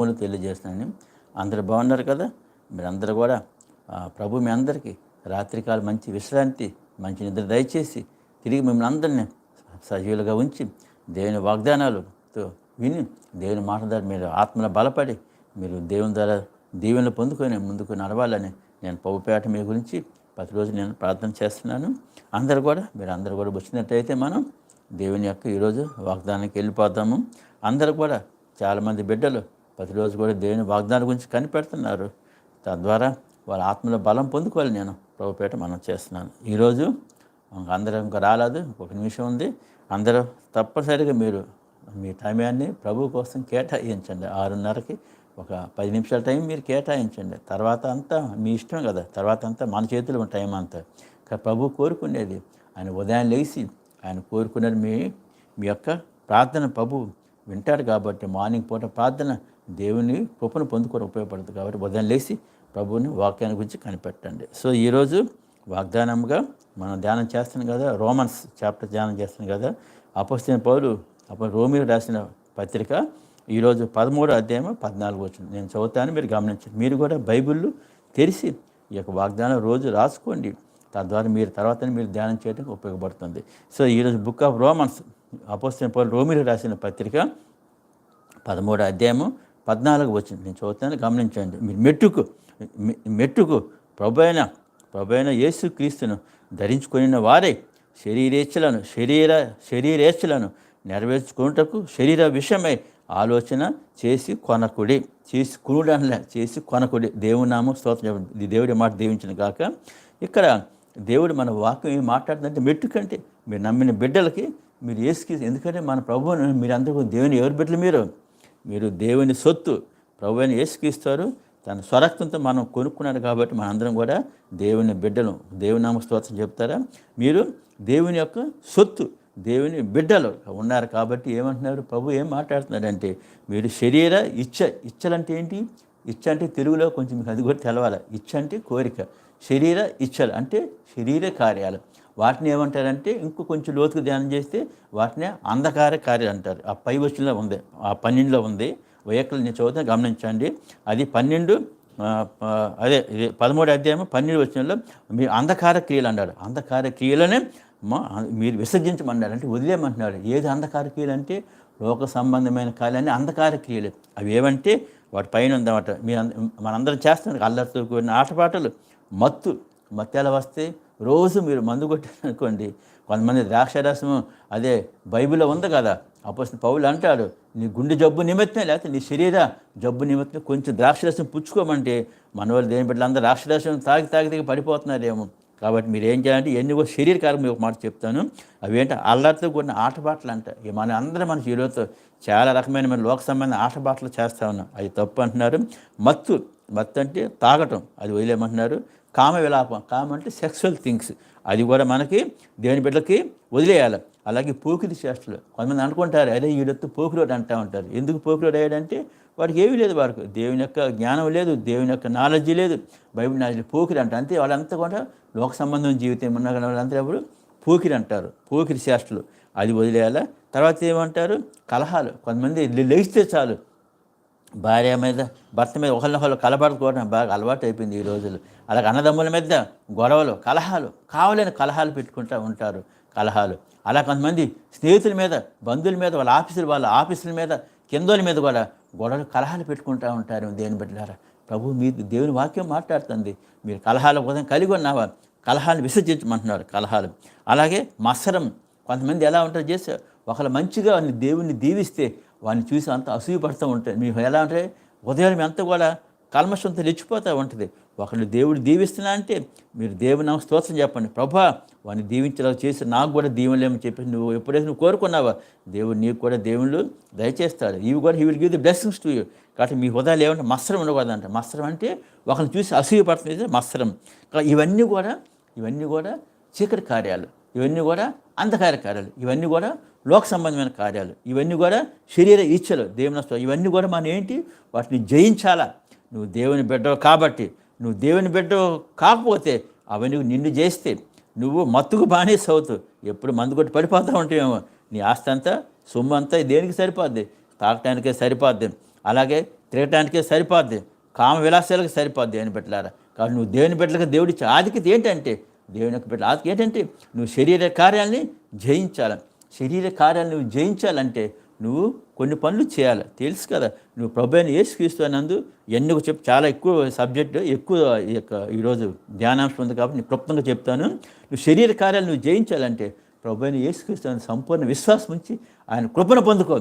ఫోన్లు తెలియజేస్తున్నాను. అందరూ బాగున్నారు కదా? మీరందరూ కూడా ప్రభు మీ అందరికీ రాత్రికాల మంచి విశ్రాంతి మంచి నిద్ర దయచేసి తిరిగి మిమ్మల్ని అందరినీ సజీవులుగా ఉంచి దేవుని వాగ్దానాలతో విని దేవుని మాట ద్వారా మీరు ఆత్మలో బలపడి మీరు దేవుని ద్వారా దీవెనలు పొందుకొని ముందుకు నడవాలని నేను పౌపేట మీ గురించి ప్రతిరోజు నేను ప్రార్థన చేస్తున్నాను. అందరూ కూడా మీరు అందరూ కూడా వచ్చినట్టయితే మనం దేవుని యొక్క ఈరోజు వాగ్దానానికి వెళ్ళిపోతాము అందరూ కూడా చాలామంది బిడ్డలు ప్రతిరోజు కూడా దేవుని వాగ్దానం గురించి కనిపెడుతున్నారు. తద్వారా వాళ్ళ ఆత్మలో బలం పొందుకోవాలి నేను. ప్రభుపేట మనం చేస్తున్నాను. ఈరోజు అందరం ఇంకా రాలేదు. ఒక నిమిషం ఉంది. అందరూ తప్పనిసరిగా మీరు మీ టైమాన్ని ప్రభు కోసం కేటాయించండి. ఆరున్నరకి ఒక పది నిమిషాల టైం మీరు కేటాయించండి. తర్వాత అంతా మీ ఇష్టం కదా. తర్వాత అంతా మన చేతిలో ఉన్న టైం అంతా. కానీ ప్రభు కోరుకునేది ఆయన ఉదయం లేచి ఆయన కోరుకునేది మీ మీ యొక్క ప్రార్థన ప్రభు వింటాడు కాబట్టి మార్నింగ్ పూట ప్రార్థన దేవుని కృపను పొందుకొని ఉపయోగపడుతుంది కాబట్టి ఉదయం లేచి ప్రభువుని వాక్యాన్ని గురించి కనిపెట్టండి. సో ఈరోజు వాగ్దానంగా మనం ధ్యానం చేస్తున్నాం కదా రోమన్స్ చాప్టర్ ధ్యానం చేస్తున్నాం కదా అపస్తున్న పౌలు అప్పుడు రోమిలు రాసిన పత్రిక ఈరోజు పదమూడు అధ్యాయం పద్నాలుగు వచ్చింది నేను చదువుతాను మీరు గమనించండి. మీరు కూడా బైబిల్లు తెరిచి ఈ యొక్క వాగ్దానం రోజు రాసుకోండి. తద్వారా మీరు తర్వాత మీరు ధ్యానం చేయడానికి ఉపయోగపడుతుంది. సో ఈరోజు బుక్ ఆఫ్ రోమన్స్ అపోస్తున్న పౌలు రోమిలు రాసిన పత్రిక పదమూడు అధ్యాయము పద్నాలుగు వచ్చింది. నేను చదువుతాను గమనించండి. మీరు మెట్టుకు మెట్టుకు ప్రభైన ప్రభైన యేసు క్రీస్తును ధరించుకుని వారే శరీరేచ్ఛలను శరీర శరీరేచ్ఛలను నెరవేర్చుకున్నటకు శరీర విషయమై ఆలోచన చేసి కొనకుడి చేసి కునుడనలే చేసి కొనకుడి. దేవుని నామం స్తోత్రం ఇది దేవుడి మాట దీవించిన కాక ఇక్కడ దేవుడు మన వాక్యం ఏం మాట్లాడుతుందంటే మెట్టుకంటే మీరు నమ్మిన బిడ్డలకి మీరు ఏసుకి ఎందుకంటే మన ప్రభువుని మీరు అందరూ దేవుని ఎవరి బిడ్డలు మీరు? మీరు దేవుని సొత్తు ప్రభు అని ఏసుకిస్తారు తన స్వరక్తంతో మనం కొనుక్కున్నాడు కాబట్టి మనందరం కూడా దేవుని బిడ్డలు. దేవుని నామ స్తోత్రం చెప్తారా? మీరు దేవుని యొక్క సొత్తు దేవుని బిడ్డలు ఉన్నారు కాబట్టి ఏమంటున్నారు? ప్రభు ఏం మాట్లాడుతున్నాడంటే మీరు శరీర ఇచ్చ ఇచ్చలంటే ఏంటి? ఇచ్చ అంటే తెలుగులో కొంచెం మీకు అది కూడా తెలవాలి. ఇచ్చ అంటే కోరిక. శరీర ఇచ్చలు అంటే శరీర కార్యాలు. వాటిని ఏమంటారంటే ఇంకో కొంచెం లోతుకు ధ్యానం చేస్తే వాటిని అంధకార కార్యాలు అంటారు. ఆ పై వచ్చిలో ఉంది. ఆ పన్నెండులో ఉంది. వైయక్కలు నేను చదువుతా గమనించండి. అది పన్నెండు అదే ఇది పదమూడు అధ్యాయం పన్నెండు వచ్చినలో మీ అంధకార క్రియలు అన్నాడు అంధకార క్రియలనే మా మీరు విసర్జించమన్నాడు అంటే వదిలేయమంటున్నాడు ఏది అంధకార క్రియలు అంటే లోక సంబంధమైన కార్యాలన్నీ అంధకార క్రియలు. అవి ఏమంటే వాటి పైన ఉందన్నమాట. మీ మనందరం చేస్తున్నారు అల్లరితో కూడిన ఆటపాటలు. మత్తు మత్తు ఎలా వస్తే రోజు మీరు మందు కొట్టారనుకోండి కొంతమంది ద్రాక్షరసము అదే బైబిల్లో ఉంది కదా అపోసిన పౌలు అంటాడు నీ గుండె జబ్బు నిమిత్తమే లేకపోతే నీ శరీర జబ్బు నిమిత్తం కొంచెం ద్రాక్షరసం పుచ్చుకోమంటే మన వాళ్ళు దేని బిడ్డలు అందరూ ద్రాక్షరసం తాగి తాగి తాగి పడిపోతున్నారేమో. కాబట్టి మీరు ఏం చేయాలంటే ఎన్ని కూడా శరీరకారం ఒక మాట చెప్తాను అవి అల్లరితో కూడిన ఆటపాటలు అంట ఇక మన అందరం మన హీరోతో చాలా రకమైన మన లోక సంబంధ ఆటపాటలు చేస్తా ఉన్నాం. అది తప్పు అంటున్నారు. మత్తు మత్తు అంటే తాగటం అది వదిలేయమంటున్నారు. కామ విలాపం. కామ అంటే సెక్సువల్ థింగ్స్ అది కూడా మనకి దేవుని బిడ్డలకి వదిలేయాలి. అలాగే పోకిరి చేష్టలు. కొంతమంది అనుకుంటారు అదే వీడొత్తు పోకిరోడు అంటా ఉంటారు. ఎందుకు పోకిరోడు అయ్యాడంటే వాడికి ఏమీ లేదు వారికి. దేవుని యొక్క జ్ఞానం లేదు దేవుని యొక్క నాలెడ్జ్ లేదు. బైబిల్ నాలెడ్జ్ పోకిరి అంట అంతే వాళ్ళంతా కూడా లోక సంబంధం జీవితం ఉన్న వాళ్ళంతా ఎప్పుడు పోకిరి అంటారు. పోకిరి చేష్టలు. అది వదిలేయాలా. తర్వాత ఏమంటారు? కలహాలు. కొంతమంది లేస్తే చాలు. భార్య మీద భర్త మీద ఒకరినొకరు కలబడుకోవడం బాగా అలవాటు అయిపోయింది ఈ రోజులు అలాగే అన్నదమ్ముల మీద గొడవలు కలహాలు కావాలని కలహాలు పెట్టుకుంటూ ఉంటారు కలహాలు. అలా కొంతమంది స్నేహితుల మీద బంధువుల మీద వాళ్ళ ఆఫీసుల వాళ్ళ ఆఫీసుల మీద కిందోల మీద కూడా గొడవలు కలహాలు పెట్టుకుంటూ ఉంటారు. దేని బిడ్డలారా? ప్రభు మీ దేవుని వాక్యం మాట్లాడుతుంది. మీరు కలహాల కోసం కలిగి ఉన్నావా? కలహాలు విసర్జించమంటున్నారు కలహాలు. అలాగే మత్సరం కొంతమంది ఎలా ఉంటారు చేస్తే ఒకళ్ళు మంచిగా దేవుణ్ణి దీవిస్తే వాడిని చూసి అంత అసూయపడుతూ ఉంటుంది మేము మీకు ఎలా అంటే ఉదయం అంతా కూడా కల్మషంతో రెచ్చిపోతూ ఉంటుంది. ఒకళ్ళు దేవుడు దీవిస్తున్నా అంటే మీరు దేవుని నామ స్తోత్రం చెప్పండి. ప్రభా వాడిని దీవించేలా చేసి నాకు కూడా దీవెనలేమని చెప్పి నువ్వు ఎప్పుడైతే నువ్వు కోరుకున్నావా దేవుడు నీకు కూడా దేవుళ్ళు దయచేస్తాడు ఇవి కూడా he will give the blessings to you కాబట్టి మీ హృదయాలు ఏమంటే మత్సరం ఉండకూడదంట. మత్సరం అంటే ఒకరిని చూసి అసూయపడుతుంది మస్త్రం మత్సరం. ఇవన్నీ కూడా ఇవన్నీ కూడా చీకటి కార్యాలు. ఇవన్నీ కూడా అంధకార కార్యాలు. ఇవన్నీ కూడా లోక సంబంధమైన కార్యాలు. ఇవన్నీ కూడా శరీర ఇచ్చలు దేవుని ఇవన్నీ కూడా మనం ఏంటి? వాటిని జయించాలా. నువ్వు దేవుని బిడ్డవు కాబట్టి నువ్వు దేవుని బిడ్డవు కాకపోతే అవన్నీ నిన్ను చేస్తే నువ్వు మత్తుకు బానిస అవుతావు ఎప్పుడు మందు కొట్టి పడిపోతూ ఉంటావేమో. నీ ఆస్తి అంతా సొమ్ము అంతా దేనికి సరిపోద్ది? తాగటానికే సరిపోద్ది. అలాగే తిరగటానికే సరిపోద్ది. కామ విలాసాలకు సరిపోద్ది దేవుని బిడ్డలారా. కాబట్టి నువ్వు దేవుని బిడ్డలకు దేవుడిచ్చే ఆధిక్యత ఏంటంటే దేవుని యొక్క బిడ్డ ఆధిక్యత ఏంటంటే నువ్వు శరీర కార్యాలని జయించాలి. శరీర కార్యాలు నువ్వు జయించాలంటే నువ్వు కొన్ని పనులు చేయాలి. తెలుసు కదా నువ్వు ప్రభు ఏసుక్రీస్తు యేసుక్రీస్తు అన్నందు ఎన్నికు చెప్పి చాలా ఎక్కువ సబ్జెక్ట్ ఎక్కువ ఈ యొక్క ఈరోజు ధ్యానాంశం ఉంది కాబట్టి నేను క్లుప్తంగా చెప్తాను. నువ్వు శరీర కార్యాలు నువ్వు జయించాలంటే ప్రభు ఏసుక్రీస్తు అని సంపూర్ణ విశ్వాసం ఉంచి ఆయన కృపను పొందుకో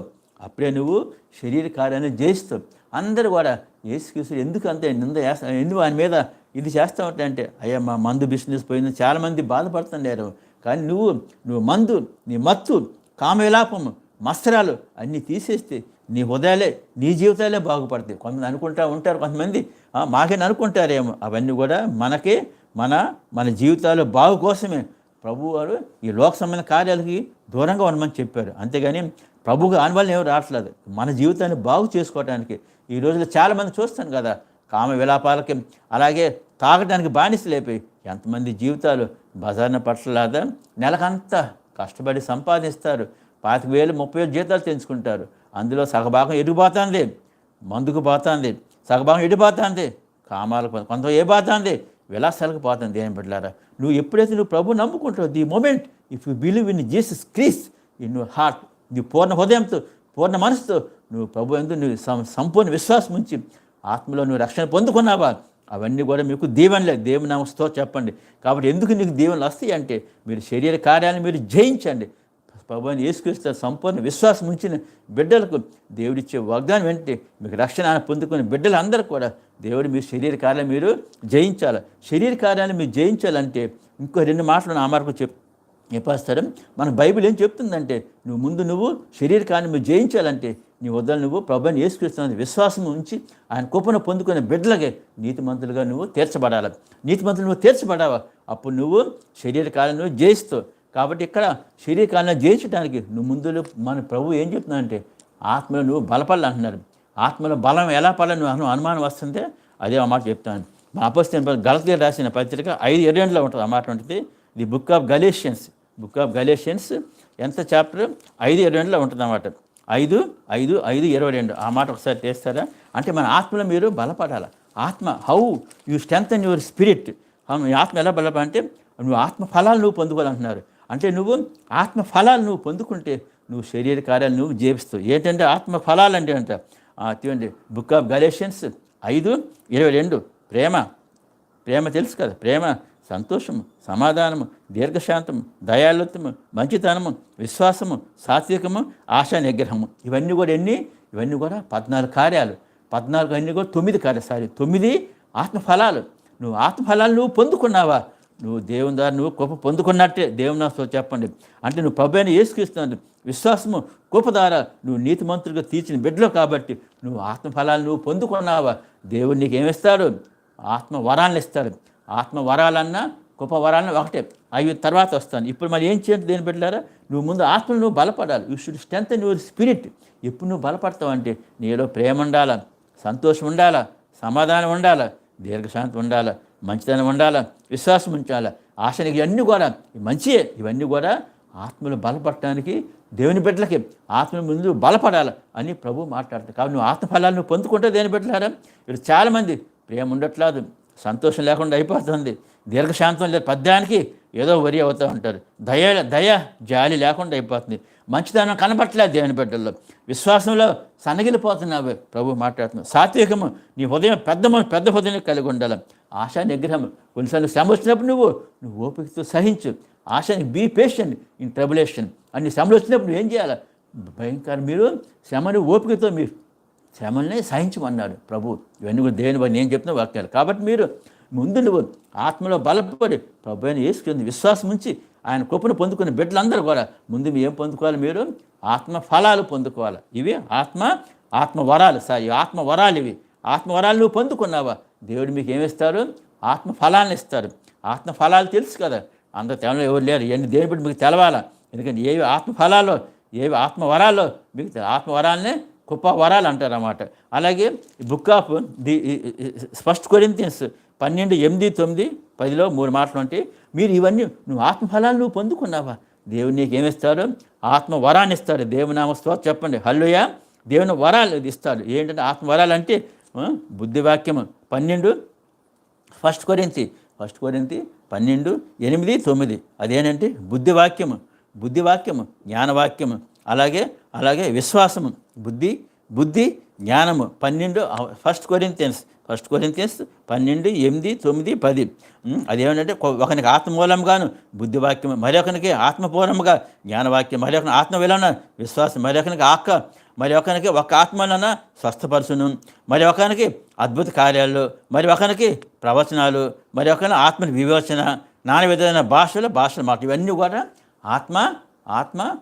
అప్పుడే నువ్వు శరీర కార్యాన్ని జయిస్తావు. అందరూ కూడా ఏసుక్రీస్తు ఎందుకు అంతే నింద చేస్తా ఎందుకు ఆయన మీద ఇది చేస్తా అంటే అయ్యా మా మందు బిజినెస్ పోయింది చాలామంది బాధపడుతుండారు. కానీ నువ్వు నువ్వు మందు నీ మత్తు కామవిలాపము మత్సరాలు అన్నీ తీసేస్తే నీ హృదయాలే నీ జీవితాలే బాగుపడతాయి. కొంతమంది అనుకుంటా ఉంటారు కొంతమంది "ఆ, మాకేని అనుకుంటారేమో. అవన్నీ కూడా మనకే మన మన జీవితాలు బాగు కోసమే. ప్రభు వారు ఈ లోక సంబంధ కార్యాలకి దూరంగా ఉండమని చెప్పారు. అంతేగాని ప్రభువుగా ఆనవాళ్ళని ఎవరు రావట్లేదు. మన జీవితాన్ని బాగు చేసుకోవడానికి ఈ రోజుల్లో చాలామంది చూస్తాను కదా కామ విలాపాలకి అలాగే తాగడానికి బానిసలైపోయి ఎంతమంది జీవితాలు బజార్న పట్టలాదా నెలకంతా కష్టపడి సంపాదిస్తారు. పాతిక వేలు ముప్పై వేలు జీతాలు తెంచుకుంటారు. అందులో సగభాగం ఎడిగిపోతుంది మందుకు పోతుంది. సగభాగం ఎడిపోతుంది కామాలకు కొంత ఏ పోతుంది? విలాసాలకు పోతుంది. దేని బిడ్డలారా నువ్వు ఎప్పుడైతే నువ్వు ప్రభు నమ్ముకుంటావు the moment if you believe in Jesus Christ in your heart నీ పూర్ణ హృదయంతో పూర్ణ మనసుతో నువ్వు ప్రభు ఎందు నువ్వు సం- సంపూర్ణ విశ్వాసం ఉంచి ఆత్మలో నువ్వు రక్షణ పొందుకున్నావా? అవన్నీ కూడా మీకు దీవెనలే దేవుని నామస్తో చెప్పండి. కాబట్టి ఎందుకు నీకు దీవెనలు వస్తాయి అంటే మీరు శరీర కార్యాలను మీరు జయించండి. ప్రభుని యేసుక్రీస్తు సంపూర్ణ విశ్వాసం ఉంచిన బిడ్డలకు దేవుడిచ్చే వాగ్దానం వెంటనే మీకు రక్షణ పొందుకునే బిడ్డలందరూ కూడా దేవుడు మీ శరీర కార్యాలు మీరు జయించాలి. శరీర కార్యాలు మీరు జయించాలంటే ఇంకో రెండు మాటలు నా మార్కు చెప్ చెప్పేస్తారు మన బైబిల్ ఏం చెప్తుందంటే నువ్వు ముందు నువ్వు శరీర కార్యం మీరు జయించాలంటే నీ వద్దలు నువ్వు. ప్రభుని యేసుక్రీస్తున్న విశ్వాసం ఉంచి ఆయన కృపణ పొందుకునే బిడ్డలకే నీతిమంతులుగా నువ్వు తీర్చబడాలి. నీతిమంతులు నువ్వు తీర్చబడావా? అప్పుడు నువ్వు శరీర నువ్వు జయిస్తావు కాబట్టి ఇక్కడ శరీరకాలను జయించడానికి నువ్వు ముందులో మన ప్రభు ఏం చెప్తున్నాడంటే ఆత్మలో నువ్వు బలపడాలి అంటున్నారు. ఆత్మలో బలం ఎలా పడాలి నువ్వు అనుమానం వస్తుంటే అదే ఆ మాట చెప్తాను మా అపస్థితి గలతీ రాసిన పత్రిక ఐదు ఇరవైలో ఉంటుంది ఆ మాట ఉంటుంది. The book of Galatians book of Galatians ఎంత చాప్టర్? ఐదు ఇరవై ఉంటుంది అన్నమాట ఐదు ఐదు ఐదు ఇరవై రెండు. ఆ మాట ఒకసారి చేస్తారా? అంటే మన ఆత్మలో మీరు బలపడాలి? ఆత్మ how you strength your spirit. మీ ఆత్మ ఎలా బలపడ అంటే నువ్వు ఆత్మ ఫలాలు నువ్వు పొందుకోవాలంటున్నారు. అంటే నువ్వు ఆత్మ ఫలాలు నువ్వు పొందుకుంటే నువ్వు శరీర కార్యాలు నువ్వు జీవిస్తావు ఏంటంటే ఆత్మ ఫలాలు అంటే అంట చూడండి. బుక్ ఆఫ్ గలేషియన్స్ ఐదు ఇరవై రెండు. ప్రేమ. ప్రేమ తెలుసు కదా. ప్రేమ సంతోషము సమాధానము దీర్ఘశాంతము దయాళుత్వము మంచితనము విశ్వాసము సాత్వికము ఆశా నిగ్రహము ఇవన్నీ కూడా ఎన్ని? ఇవన్నీ కూడా పద్నాలుగు కార్యాలు. పద్నాలుగు అన్నీ కూడా తొమ్మిది కార్యాలు. సారీ తొమ్మిది ఆత్మఫలాలు. నువ్వు ఆత్మఫలాలు నువ్వు పొందుకున్నావా? నువ్వు దేవుని ద్వారా నువ్వు కృప పొందుకున్నట్టే దేవుని నాతో చెప్పండి. అంటే నువ్వు ప్రభుని ఏసుకిస్తున్నాను విశ్వాసము కృప ద్వారా నువ్వు నీతిమంతుడిగా తీర్చిన బిడ్డలో కాబట్టి నువ్వు ఆత్మఫలాలు నువ్వు పొందుకున్నావా? దేవుడు నీకు ఏమిస్తాడు ఆత్మ వరాలను ఇస్తాడు. ఆత్మవరాలన్నా గొప్ప వరాలన్నా ఒకటే. అవి తర్వాత వస్తాను. ఇప్పుడు మరి ఏం చేయండి దేని పెట్టారా నువ్వు ముందు ఆత్మను నువ్వు బలపడాలి. You should strength your spirit. ఎప్పుడు నువ్వు బలపడతావు అంటే నీలో ప్రేమ ఉండాలా? సంతోషం ఉండాలా? సమాధానం ఉండాలా? దీర్ఘశాంతి ఉండాలా? మంచితనం ఉండాలా? విశ్వాసం ఉంచాలా? ఆశనికి ఇవన్నీ కూడా మంచియే. ఇవన్నీ కూడా ఆత్మలు బలపడటానికి దేవుని బిడ్డలకి ఆత్మ ముందు బలపడాలి అని ప్రభు మాట్లాడతాడు కాబట్టి నువ్వు ఆత్మఫలాలు నువ్వు పొందుకుంటే దేని బిడ్డలారా? ఇక్కడ చాలామంది ప్రేమ ఉండట్లేదు. సంతోషం లేకుండా అయిపోతుంది. దీర్ఘశాంతం లేదు. పద్యానికి ఏదో వరి అవుతూ ఉంటారు. దయ దయ జాలి లేకుండా అయిపోతుంది. మంచితనం కనబట్టలేదు దేవుని బిడ్డల్లో. విశ్వాసంలో సన్నగిలిపోతున్నావు ప్రభు మాట్లాడుతున్నావు. సాత్వికము నీ హృదయం పెద్ద పెద్ద హృదయం కలిగి ఉండాలి. ఆశా నిగ్రహం కొన్నిసార్లు శ్రమ వచ్చినప్పుడు నువ్వు నువ్వు ఓపికతో సహించు. ఆశాని బీ పేషెంట్ ఇన్ ట్రబులేషన్ అన్ని శ్రమలు వచ్చినప్పుడు నువ్వు ఏం చేయాలి? భయంకర మీరు శ్రమను ఓపికతో మీరు శ్రమల్ని సహించమన్నాడు ప్రభు ఇవన్నీ కూడా దేవుని బట్టి నేను చెప్తున్న వాక్యాలు. కాబట్టి మీరు ముందు నువ్వు ఆత్మలో బలపడి ప్రభు అయిన వేసుకుంది విశ్వాసం ఉంచి ఆయన కృపను పొందుకునే బిడ్డలందరూ కూడా ముందు ఏం పొందుకోవాలి మీరు? ఆత్మ ఫలాలు పొందుకోవాలి. ఇవి ఆత్మ ఆత్మ వరాలు. సార్ ఈ ఆత్మ వరాలు ఇవి. ఆత్మ వరాలు నువ్వు పొందుకున్నావా? దేవుడు మీకు ఏమిస్తారు ఆత్మ ఫలాలను ఇస్తారు. ఆత్మ ఫలాలు తెలుసు కదా. అంత తెలంలో ఎవరు లేరు. ఇవన్నీ దేవుని మీకు తెలవాలా? ఎందుకంటే ఏవి ఆత్మ ఫలాలో ఏవి ఆత్మ మీకు తె- ఆత్మ వరాలనే గొప్ప వరాలు అంటారు అన్నమాట అలాగే book of the first Corinthians పన్నెండు ఎనిమిది తొమ్మిది పదిలో మూడు మాటలు అంటే మీరు ఇవన్నీ నువ్వు ఆత్మఫలాలు నువ్వు పొందుకున్నావా? దేవుడు నీకు ఏమిస్తారు ఆత్మ వరాన్ని ఇస్తారు స్తోత్రం చెప్పండి. హల్లుయా దేవుని వరాలు ఇస్తాడు. ఏంటంటే ఆత్మ వరాలు అంటే బుద్ధివాక్యము బుద్ధి పన్నెండు ఫస్ట్ కొరింతి ఫస్ట్ కొరింతి పన్నెండు ఎనిమిది తొమ్మిది. అదేనంటే బుద్ధివాక్యము బుద్ధివాక్యము జ్ఞానవాక్యము. అలాగే అలాగే విశ్వాసము బుద్ధి బుద్ధి జ్ఞానము పన్నెండు ఫస్ట్ కొరింతియన్స్ ఫస్ట్ కొరింతియన్స్ పన్నెండు ఎనిమిది తొమ్మిది పది. అదేమంటే ఒకరికి ఒకనికి ఆత్మమూలంగాను బుద్ధివాక్యం మరొకరికి ఆత్మపూర్వముగా జ్ఞానవాక్యం మరి ఆత్మ విలన విశ్వాసం మరి ఒకనికి ఆక్క మరి ఒకరికి ఒక ఆత్మలన స్వస్థపరచును. మరి ఒకరికి అద్భుత కార్యాలు మరి ఒకరికి ప్రవచనాలు మరి ఒకరి ఆత్మ వివేచన నానా విధమైన భాషలు భాషలు మాట ఇవన్నీ కూడా ఆత్మ ఆత్మ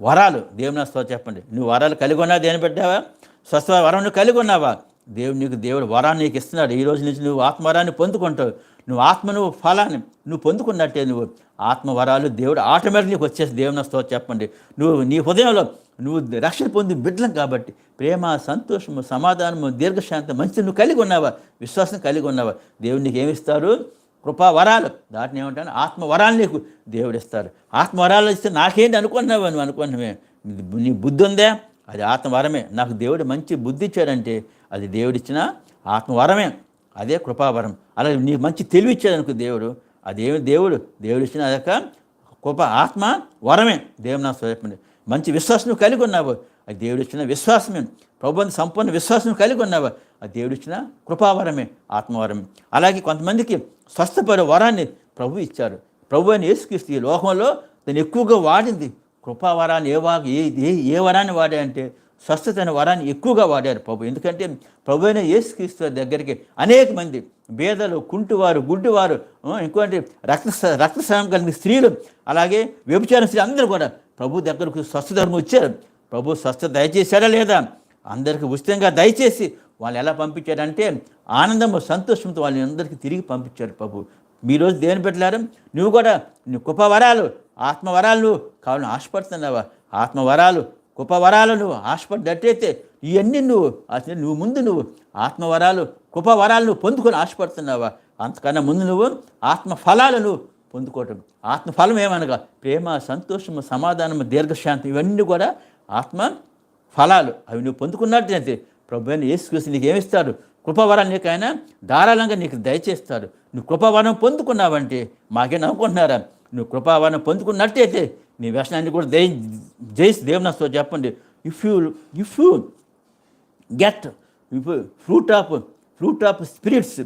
వరాలు. దేవుని స్తోత్రం చెప్పండి. నువ్వు వరాలు కలిగి ఉన్నా దేని పెట్టావా? స్వస్థ వరం నువ్వు కలిగి ఉన్నావా? దేవుడు నీకు దేవుడు వరాన్ని నీకు ఇస్తున్నాడు. ఈ రోజు నుంచి నువ్వు ఆత్మవరాన్ని పొందుకుంటావు. నువ్వు ఆత్మ నువ్వు ఫలాన్ని నువ్వు పొందుకున్నట్టే నువ్వు. ఆత్మ వరాలు దేవుడు ఆటోమేటిక్ నీకు వచ్చేసి దేవుని స్తోత్రం చెప్పండి. నువ్వు నీ హృదయంలో నువ్వు రక్షణ పొంది బిడ్డలం కాబట్టి ప్రేమ సంతోషము సమాధానము దీర్ఘశాంతం మంచి నువ్వు కలిగి ఉన్నావా? విశ్వాసం కలిగి ఉన్నావా? దేవుడు నీకు ఏమిస్తారు కృపావరాలు. దాటిని ఏమంటాను ఆత్మవరాలు నీకు దేవుడు ఇస్తారు. ఆత్మవరాలు ఇస్తే నాకేంటి అనుకున్నావు నువ్వు అనుకున్నావే నీ బుద్ధి ఉందే? అది ఆత్మవరమే. నాకు దేవుడు మంచి బుద్ధి ఇచ్చాడంటే అది దేవుడిచ్చిన ఆత్మవరమే. అదే కృపావరం. అలాగే నీకు మంచి తెలివి ఇచ్చాడనుకో దేవుడు. అదేమి దేవుడు. దేవుడు ఇచ్చిన అదొక కృప ఆత్మ వరమే దేవుడు నా స్వరూపండి మంచి విశ్వాసం కలిగి ఉన్నావు. అది దేవుడు ఇచ్చిన విశ్వాసమే. ప్రభుత్వం సంపూర్ణ విశ్వాసం కలిగి ఉన్నావు. అది దేవుడు ఇచ్చిన కృపావరమే ఆత్మవరమే. అలాగే కొంతమందికి స్వస్థపడే వరాన్ని ప్రభు ఇచ్చారు. ప్రభు అని యేసుక్రీస్తు ఈ లోకంలో దాన్ని ఎక్కువగా వాడింది. కృపావరాన్ని ఏ వా ఏ ఏ- ఏ వరాన్ని వాడాయంటే స్వస్థత అనే వరాన్ని ఎక్కువగా వాడారు ప్రభు. ఎందుకంటే ప్రభు అయిన యేసుక్రీస్తు దగ్గరికి అనేక మంది బేదలు కుంటివారు గుడ్డివారు ఆ, ఇంకోటి రక్త రక్తస్రావం కలిగిన స్త్రీలు అలాగే వ్యభిచార స్త్రీ అందరూ కూడా ప్రభు దగ్గరకు స్వస్థధర్మం వచ్చారు. ప్రభు స్వస్థ దయచేశారా లేదా? అందరికీ ఉచితంగా దయచేసి వాళ్ళు ఎలా పంపించారంటే ఆనందము సంతోషంతో వాళ్ళని అందరికీ తిరిగి పంపించారు ప్రభు. మీ రోజు దేని పెట్టలేరు నువ్వు కూడా నీ కుపవరాలు ఆత్మవరాలు నువ్వు కావాలని ఆశపడుతున్నావా? ఆత్మవరాలు కుపవరాలు నువ్వు ఆశపడ్డట్టయితే ఇవన్నీ నువ్వు అసలు నువ్వు ముందు నువ్వు ఆత్మవరాలు కుపవరాలు నువ్వు పొందుకొని ఆశపడుతున్నావా? అంతకన్నా ముందు నువ్వు ఆత్మఫలాలు నువ్వు పొందుకోవటం. ఆత్మఫలం ఏమనగా? ప్రేమ సంతోషము సమాధానము దీర్ఘశాంతి ఇవన్నీ కూడా ఆత్మ ఫలాలు అవి నువ్వు పొందుకున్నట్టయితే ప్రభు అని యేసుక్రీస్తు నీకు ఏమిస్తాడు కృపవరం నీకు ఆయన ధారాళంగా నీకు దయచేస్తాడు. నువ్వు కృపావరం పొందుకున్నావంటే మాకే నవ్వుకుంటున్నారా నువ్వు కృపావరం పొందుకున్నట్టయితే నీ వ్యసనాన్ని కూడా దయ జయిస్ దేవునాస్తో చెప్పండి. If you if you get fruit of fruit of spirits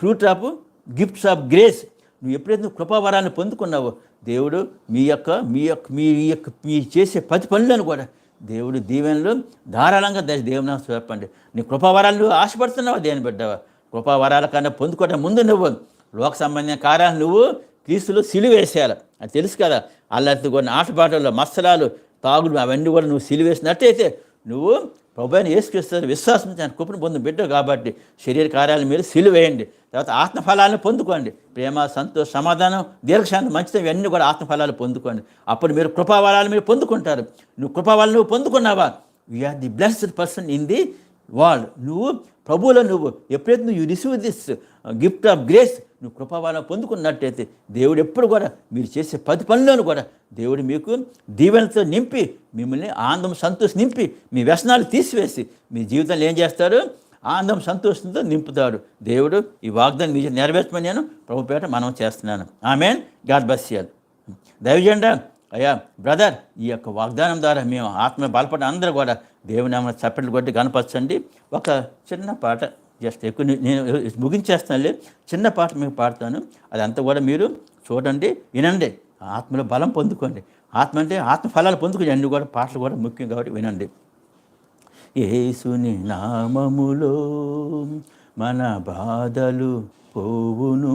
fruit of gifts of grace నువ్వు ఎప్పుడైతే నువ్వు కృపావరాన్ని పొందుకున్నావో దేవుడు మీ యొక్క మీ యొక్క మీ యొక్క మీ చేసే పది పనులను కూడా దేవుడు దీవెనలు ధారాళంగా దశ దేవుని చెప్పండి నీ కృపావరాలు నువ్వు ఆశపడుతున్నావా దేని బిడ్డవా? కృపావరాల కన్నా పొందుకోవడం ముందు నువ్వు లోక సంబంధించిన కార్యాలు నువ్వు క్రీస్తులు సిలివేసేయాలి అది తెలుసు కదా అల్లరి కొన్ని ఆటపాటలు మత్సరాలు తాగుడు అవన్నీ కూడా నువ్వు సిలివేసినట్టయితే నువ్వు ప్రభు ఏసుక్రీస్తు విశ్వాసం ఆయన కృపను పొందిన బిడ్డ కాబట్టి శరీర కార్యాల మీరు సిలువేయండి తర్వాత ఆత్మఫలాలను పొందుకోండి. ప్రేమ సంతోష సమాధానం దీర్ఘశాంతి మంచిది ఇవన్నీ కూడా ఆత్మఫలాలు పొందుకోండి. అప్పుడు మీరు కృపావరాలు మీరు పొందుకుంటారు. నువ్వు కృపావరాలు నువ్వు పొందుకున్నావా? We are the blessed person in the వాళ్ళు నువ్వు ప్రభువులో నువ్వు. ఎప్పుడైతే నువ్వు receive this gift of grace నువ్వు కృపావరం పొందుకున్నట్టయితే దేవుడు ఎప్పుడు కూడా మీరు చేసే పది పనులను కూడా దేవుడు మీకు దీవెనతో నింపి మిమ్మల్ని ఆనందం సంతోషం నింపి మీ వ్యసనాలు తీసివేసి మీ జీవితంలో ఏం చేస్తారు? ఆనందం సంతోషంతో నింపుతాడు దేవుడు ఈ వాగ్దాన్ని మీరు నెరవేర్చమని నేను ప్రభుపేట మనం చేస్తున్నాను. ఆమెన్. గాడ్ బస్యాలు దైవజెండా అయ్యా బ్రదర్ ఈ యొక్క వాగ్దానం ద్వారా మేము ఆత్మ బలపడిన అందరూ కూడా దేవుని ఏమైనా చప్పట్లు కొట్టి కనపరచండి ఒక చిన్న పాట జస్ట్ ఎక్కువ నేను ముగించేస్తానులే. చిన్న పాట మీకు పాడతాను. అదంతా కూడా మీరు చూడండి వినండి. ఆత్మలో బలం పొందుకోండి. ఆత్మ అంటే ఆత్మ ఫలాలు పొందుకోండి. అన్ని కూడా పాటలు కూడా ముఖ్యం కాబట్టి వినండి. యేసుని నామములో మన బాధలు పోవును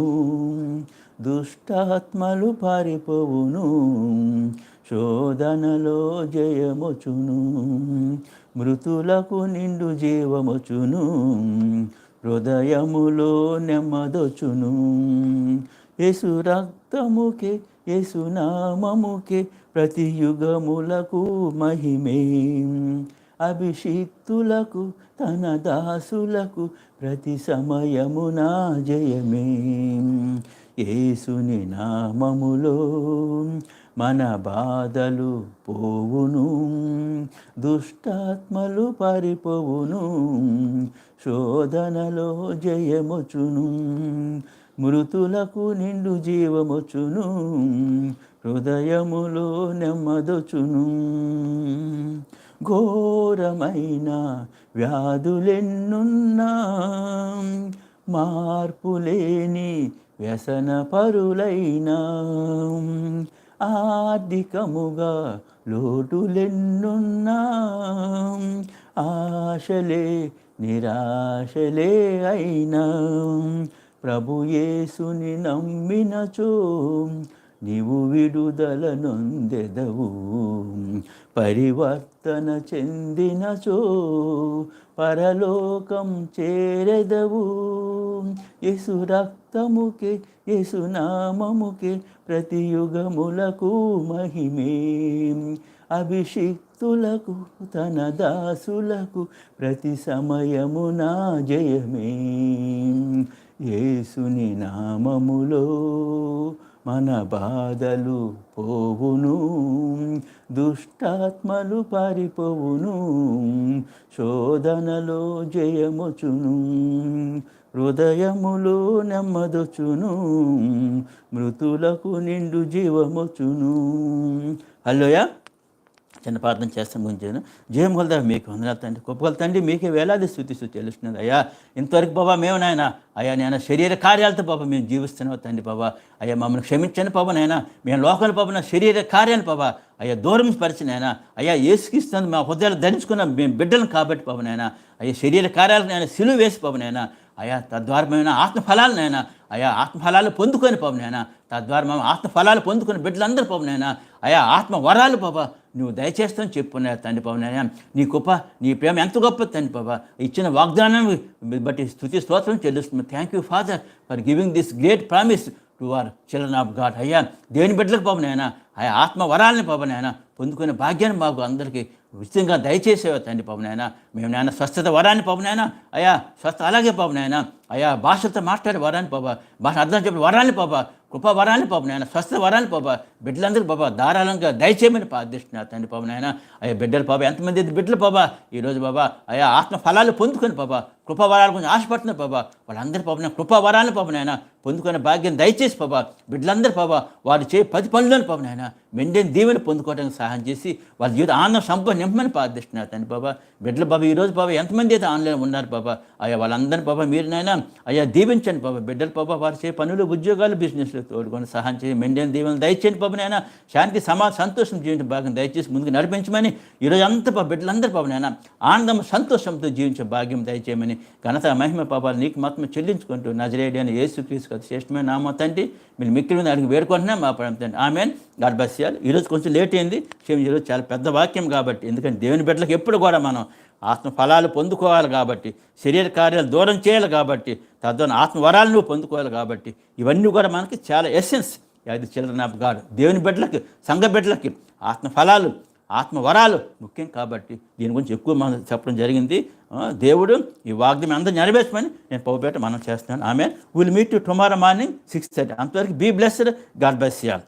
దుష్టాత్మలు పారిపోవును. శోధనలో జయమొచును మృతులకు నిండు జీవమొచును హృదయములో నెమ్మదొచును. యేసు రక్తముకే యేసు నామముకే ప్రతి యుగములకు మహిమే. అభిషిక్తులకు తన దాసులకు ప్రతి సమయమున జయమే. యేసుని నామములో మన బాధలు పోవును దుష్టాత్మలు పారిపోవును శోధనలో జయమొచును మృతులకు నిండు జీవమొచును హృదయములో నెమ్మదొచును ఘోరమైన వ్యాధులెన్నున్నా మార్పులేని వ్యసన పరులైనా ఆర్థికముగా లోటులెన్నున్నా. ఆశలే నిరాశలే అయినా. ప్రభుయేసుని నమ్మినచో నీవు విడుదల నొందెదవు పరివర్తన చెందినచో పరలోకం చేరెదవు. యేసు రక్తముకే యేసు నామముకే ప్రతి యుగములకు మహిమే. అభిషిక్తులకు తన దాసులకు ప్రతి సమయమున జయమే. యేసుని నామములో మన బాధలు పోవును దుష్టాత్మలు పారిపోవును శోధనలో జయముచును హృదయములో నెమ్మదొచును మృతులకు నిండు జీవమొచును హలోయా చిన్న ప్రార్థన చేస్తాం గురించి జయం కొలదా మీకు వందనాలు తండ్రి. గొప్పగల తండ్రి. మీకే వేలాది స్థుతి స్థుతి తెలుస్తున్నది అయ్యా ఇంతవరకు బాబా మేము నాయన అయ్యా నేను శరీర కార్యాలతో బాబా మేము జీవిస్తున్నావు తండ్రి బాబా. అయ్యా మమ్మల్ని క్షమించండి బాబా నాయన. మేము లోకల బాబా నా శరీర కార్యాలు బాబా అయ్యా దూరం పరిచిన ఆయన అయ్యా ఏసుకిస్తుంది మా హృదయాలు ధరించుకున్న. మేము బిడ్డలను కాబట్టి బాబు నాయన. అయ్యా శరీర కార్యాలను నేను సిలువ వేసి బాబు నాయన. అయా తద్వారా మేము ఆత్మఫలాలు నాయన. అయా ఆత్మఫలాలు పొందుకొని పాపం నాయన. తద్వారా మేము ఆత్మఫలాలు పొందుకొని బిడ్డలందరూ పాపం నాయన. అయా ఆత్మ వరాలు పాప నువ్వు దయచేస్తాను చెప్పున్నా తండ్రి పాపం నీ గొప్ప నీ ప్రేమ ఎంత గొప్ప తండ్రి బాబా. ఇచ్చిన వాగ్దానం బట్టి స్థుతి స్తోత్రం చెల్లిస్తుంది thank you father for giving this great promise to our children of God అయ్యా దేని బిడ్డలకు పాపం నాయన అయా ఆత్మ వరాలని పాప నాయన పొందుకునే భాగ్యాన్ని మాకు అందరికీ ఉచితంగా దయచేసేవా తండ్రి పాపం నాయన. మేము నాయన స్వస్థత వరాన్ని పాపం నాయన అయా స్వస్థ అలాగే పాపం నాయన అయా భాషలతో మాట్లాడే వరాన్ని పాప భాష అర్థం చెప్పి వరాన్ని పాప కృప వరాన్ని పాపం నాయన స్వస్థ వరాన్ని పాప బిడ్డలందరూ పాప ధారాళంగా దయచేయమని ప్రార్థిస్తున్నారు తండ్రి పాపం నాయన. అయ్యా బిడ్డలు పాప ఎంతమంది బిడ్డలు పాప ఈరోజు బాబా అయా ఆత్మ ఫలాలు పొందుకొని పాప కృపవరాలు కొంచెం ఆశపడుతున్నారు బాబా వాళ్ళందరూ పాప కృపా పాప నాయన పొందుకునే భాగ్యం దయచేసి బాబా బిడ్డలందరూ పాప వారు చేయి పది పనులను పాప నాయన మెండేని దీవెని పొందుకోవడానికి సహాయం చేసి వాళ్ళ జీవితం ఆనందం సంపద నింపమని ప్రార్థిస్తున్నారు తండ్రి బాబా బిడ్డలు బాబా ఈరోజు బాబా ఎంతమంది అయితే ఆన్లైన్ ఉన్నారు బాబా అయ్యా వాళ్ళందరినీ బాబా మీరు నాయన అయ్యా దీవించండి బాబా బిడ్డలు బాబా వారు చేయ పనులు ఉద్యోగాలు బిజినెస్లు తోడుకొని సహాయం చేసి మెండేని దీవెని దయచేయండి బాబు నాయన. శాంతి సమా సంతోషం జీవించే భాగ్యం దయచేసి ముందుకు నడిపించమని ఈరోజు అంత బిడ్డలందరూ బాబు నాయన ఆనందం సంతోషంతో జీవించే భాగ్యం దయచేయమని ఘనత మహిమ పాపాలు నీకు మాత్రం చెల్లించుకుంటూ నజరేడి అని యేసు క్రీస్తు శ్రేష్టమైన నామ తండ్రి. మీరు మిక్కిలి మీద అడిగి వేడుకుంటున్నా మా పరం తండ్రి. ఆమెన్. గాడ్ బస్యాలు ఈరోజు కొంచెం లేట్ అయింది. క్షమించి ఈరోజు చాలా పెద్ద వాక్యం కాబట్టి. ఎందుకంటే దేవుని బిడ్డలకు ఎప్పుడు కూడా మనం ఆత్మ ఫలాలు పొందుకోవాలి కాబట్టి శరీర కార్యాలు దూరం చేయాలి కాబట్టి తద్వారా ఆత్మవరాలు నువ్వు పొందుకోవాలి కాబట్టి ఇవన్నీ కూడా మనకి చాలా ఎసెన్స్ అది చిల్డ్రన్ ఆఫ్ గాడ్ దేవుని బిడ్డలకి సంఘ బిడ్డలకి ఆత్మ ఫలాలు ఆత్మవరాలు ముఖ్యం కాబట్టి దీని గురించి ఎక్కువ మనం చెప్పడం జరిగింది. దేవుడు ఈ వాగ్దానం అందరూ నెరవేర్చమని నేను పోపేట మనం చేస్తున్నాను. ఆమె will meet to tomorrow morning six thirty అంతవరకు బీ బ్లెస్డ్ గాడ్ బ్లెస్ చేయాలి